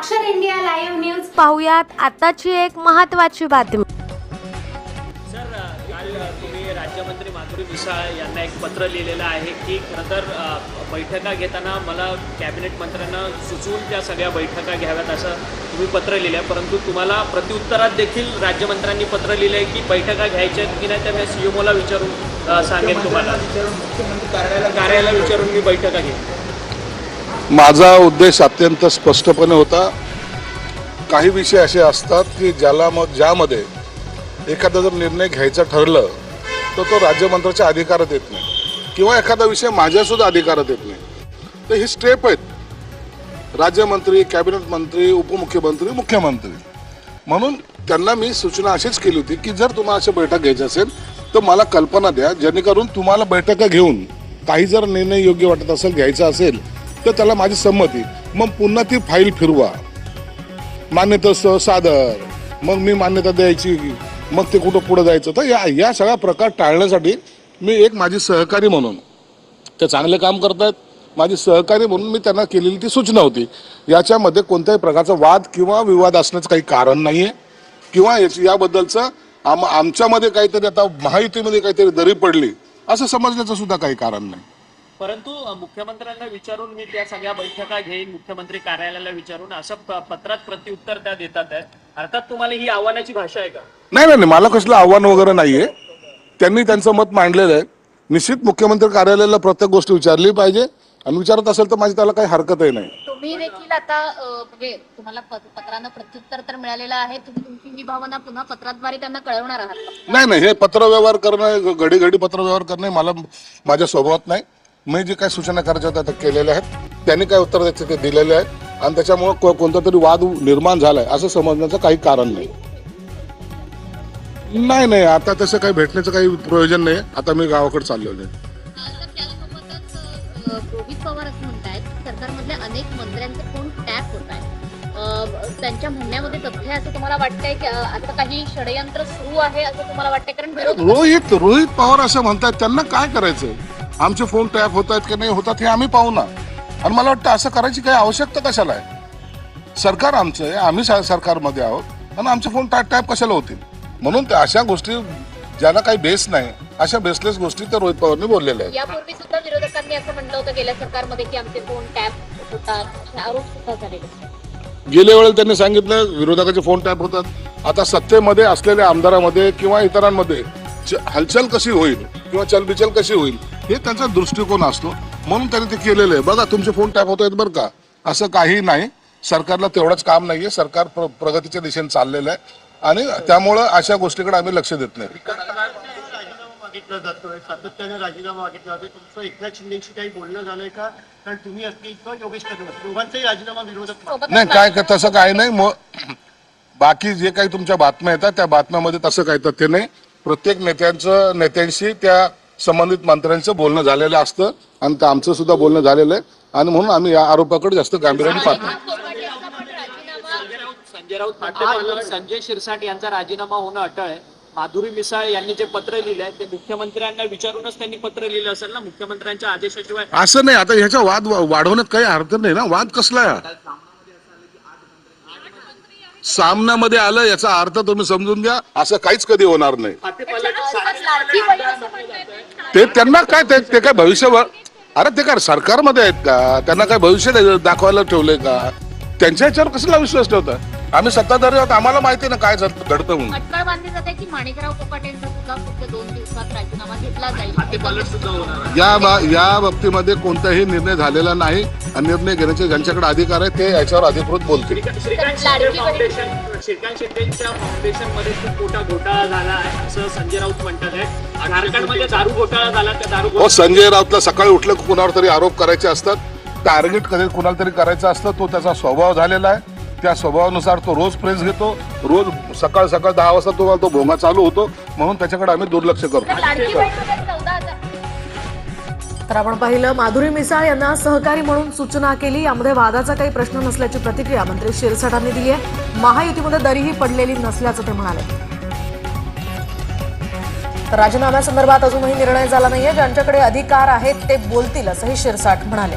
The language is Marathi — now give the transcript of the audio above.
साक्षर इंडिया लाईव्ह न्यूज. पाहुयात आताची एक महत्वाची बातमी. सर काल तुम्ही राज्यमंत्री माधुरी मिसाळ यांना एक पत्र लिहिलेलं आहे की खरं तर बैठका घेताना मला कॅबिनेट मंत्र्यांना सुचवून त्या सगळ्या बैठका घ्याव्यात असं तुम्ही पत्र लिहिलं परंतु तुम्हाला प्रत्युत्तरात देखील राज्यमंत्र्यांनी पत्र लिहिलं आहे की बैठका घ्यायच्या आहेत की नाही त्या मी सी एमओला विचारून सांगेन तुम्हाला कार्यालयाला विचारून मी बैठका घेईन. माझा उद्देश अत्यंत स्पष्टपणे होता काही विषय असे असतात की ज्याला मग ज्यामध्ये एखादा जर निर्णय घ्यायचा ठरलं तर तो राज्यमंत्र्याच्या अधिकारात येत नाही. किंवा एखादा विषय माझ्यासुद्धा अधिकारात येत नाही. तर ही स्टेप आहेत. राज्यमंत्री कॅबिनेट मंत्री उपमुख्यमंत्री मुख्यमंत्री. म्हणून त्यांना मी सूचना अशीच केली होती की जर तुम्हाला अशी बैठक घ्यायची असेल तर मला कल्पना द्या जेणेकरून तुम्हाला बैठका घेऊन काही जर निर्णय योग्य वाटत असेल घ्यायचा असेल तर त्याला माझी संमती. मग पुन्हा ती फाईल फिरवा. मान्यता सादर. मग मी मान्यता द्यायची. मग ते कुठं पुढं जायचं? तर या या सगळा प्रकार टाळण्यासाठी मी एक माझी सहकारी म्हणून ते चांगले काम करतायत. माझी सहकारी म्हणून मी त्यांना केलेली ती सूचना होती. याच्यामध्ये कोणत्याही प्रकारचा वाद किंवा विवाद असण्याचं काही कारण नाही आहे किंवा याची- याबद्दलचं आम आमच्यामध्ये काहीतरी आता महायुतीमध्ये काहीतरी दरी पडली असं समजण्याचं सुद्धा काही कारण नाही. परंतु मुख्यमंत्र्यांना विचारून मी त्या सगळ्या बैठका घेईन मुख्यमंत्री कार्यालयाला विचारून असं पत्रात प्रत्युत्तर त्या देतात अर्थात तुम्हाला ही आव्हानाची भाषा आहे का? नाही नाही नाही, मला कसलं आव्हान वगैरे नाहीये. त्यांनी त्यांचं मत मांडलेलं आहे. निश्चित मुख्यमंत्री कार्यालयाला प्रत्येक गोष्ट विचारली पाहिजे. आणि विचारत असेल तर माझी त्याला काही हरकतही नाही. तुम्ही देखील आता म्हणजे तुम्हाला पत- पत्रानं प्रत्युत्तर तर मिळालेलं आहे. तुम्ही तुमची ही भावना पुन्हा पत्राद्वारे त्यांना कळवणार आहात? नाही नाही हे पत्रव्यवहार करणं घडी घडी पत्रव्यवहार करणे मला माझ्या स्वभावात नाही. मी जे काही सूचना करायच्या होत्या त्या केलेल्या आहेत. त्यांनी काय उत्तर द्यायचे ते दिलेले आहेत. आणि त्याच्यामुळे को- कोणता तरी वाद निर्माण झालाय असं समजण्याचं काही कारण नाही. नाही नाही आता तसं काही भेटण्याचं काही प्रयोजन नाही. आता मी गावाकडे चाललेलो आहे. तर त्यासोबतच अ, रोहित पवार असं म्हणतायत की सरकारमधल्या अनेक मंत्र्यांचे फोन टॅप होत आहेत त्यांच्या म्हणण्यामध्ये तथ्य आहे असं तुम्हाला वाटतंय की अ, आता काही षडयंत्र सुरू आहे असं तुम्हाला वाटतंय? कारण विरोध रोहित रोहित पवार असं म्हणतात त्यांना काय करायचं आमचे फोन टॅप होत आहेत की नाही होतात हे आम्ही पाहू ना. आणि मला वाटतं असं करायची काही आवश्यकता कशाला आहे? सरकार आमचं आहे आम्ही सरकारमध्ये आहोत आणि आमचे फोन टॅप टॅप कशाला होतील? म्हणून त्या अशा गोष्टी ज्याला काही बेस नाही अशा बेसलेस गोष्टी त्या रोहित पवारनी बोललेल्या आहेत. यापूर्वी सुद्धा विरोधकांनी असं म्हटलं होतं गेल्या सरकारमध्ये की आमचे फोन टॅप होतात आरोप सुद्धा झालेले. गेल्या वेळेला त्यांनी सांगितलं विरोधकाचे फोन टॅप होतात. आता सत्तेमध्ये असलेल्या आमदारामध्ये किंवा इतरांमध्ये हालचाल कशी होईल किंवा चलबिचल कशी होईल? हे त्यांचा दृष्टिकोन असतो. म्हणून त्यांनी ते केलेलं आहे. बघा तुमचे फोन टॅप होत आहेत बरं का. असं काही नाही. सरकारला तेवढंच काम नाही आहे सरकार प्र- प्रगतीच्या दिशेने चाललेलं आहे. आणि त्यामुळं अशा गोष्टीकडे आम्ही लक्ष देत नाही. मागितला जातोय सातत्याने राजीनामा मागितला जातोय तुमचं एकनाथ शिंदेशी काही बोलणं झालंय का कारण तुम्ही किंवा योगेश कदम दोघांचाही राजीनामा नाही काय तसं काय नाही. मग बाकी जे काही तुमच्या बातम्या येतात त्या बातम्यामध्ये तसं काही तथ्य नाही. प्रत्येक नेत्यांचं नेत्यांशी त्या संबंधित मंत्र्यांचं बोलणं झालेलं असतं आणि ते आमचं सुद्धा बोलणं झालेलं आहे. आणि म्हणून आम्ही या आरोपाकडे जास्त गांभीर्याने पाहतो. संजय राऊत संजय शिरसाट यांचा राजीनामा होणं अटळ आहे. माधुरी मिसाळ यांनी जे पत्र लिहिलं आहे ते मुख्यमंत्र्यांना विचारूनच त्यांनी पत्र लिहिलं असेल ना? मुख्यमंत्र्यांच्या आदेशाशिवाय असं नाही आता ह्याचा वाद वा- वाढवण्यात काही अर्थ नाही ना? वाद कसला आहे? सामन्यामध्ये आलं याचा अर्थ तुम्ही समजून घ्या. असं काहीच कधी होणार नाही. ते त्यांना काय ते ते काय भविष्य अरे ते काय सरकारमध्ये आहेत का? त्यांना काय भविष्य दाखवायला ठेवलंय का? त्यांच्या ह्याच्यावर कसला विश्वास ठेवता? आम्ही सत्ताधारी आहोत आम्हाला माहिती ना काय घडतं म्हणून. अटकळ बांधली जाते की माणिकराव कोकाटे यांचा सुद्धा फक्त दोन दिवसात राजीनामा घेतला जाईल. खातेपालट सुद्धा होणार आहे. या बा- या बाबतीमध्ये कोणताही निर्णय झालेला नाही. आणि निर्णय घेण्याचे ज्यांच्याकडे अधिकार आहे ते याच्यावर अधिकृत बोलतील. श्रीकांत श्रीकांत शिंदे फाउंडेशन श्रीकांत शिंदेच्या फाउंडेशनमध्ये खूप मोठा घोटाळा झाला आहे असं संजय राऊत म्हणतात आहे झारखंडमध्ये दारू घोटाळा झाला त्या दारू हो संजय राऊतला सकाळी उठलं की कुणावर तरी आरोप करायचे असतात. टार्गेट कधी कुणाला तरी करायचं असतं तो त्याचा स्वभाव झालेला आहे. त्या स्वभावानुसार तो रोज प्रेस घेतो रोज सकाळ सकाळ दहा वाजता तो तो भोंगा चालू होतो म्हणून त्याच्याकडे आम्ही दुर्लक्ष करतो. तर आपण पाहिलं माधुरी मिसाळ यांना सहकारी म्हणून सूचना केली. यामध्ये वादाचा काही प्रश्न नसल्याची प्रतिक्रिया मंत्री शिरसाटांनी दिली आहे. महायुतीमध्ये दरीही पडलेली नसल्याचं ते म्हणाले. तर राजीनाम्यासंदर्भात अजूनही निर्णय झाला नाहीये. ज्यांच्याकडे अधिकार आहेत ते बोलतील असंही शिरसाट म्हणाले.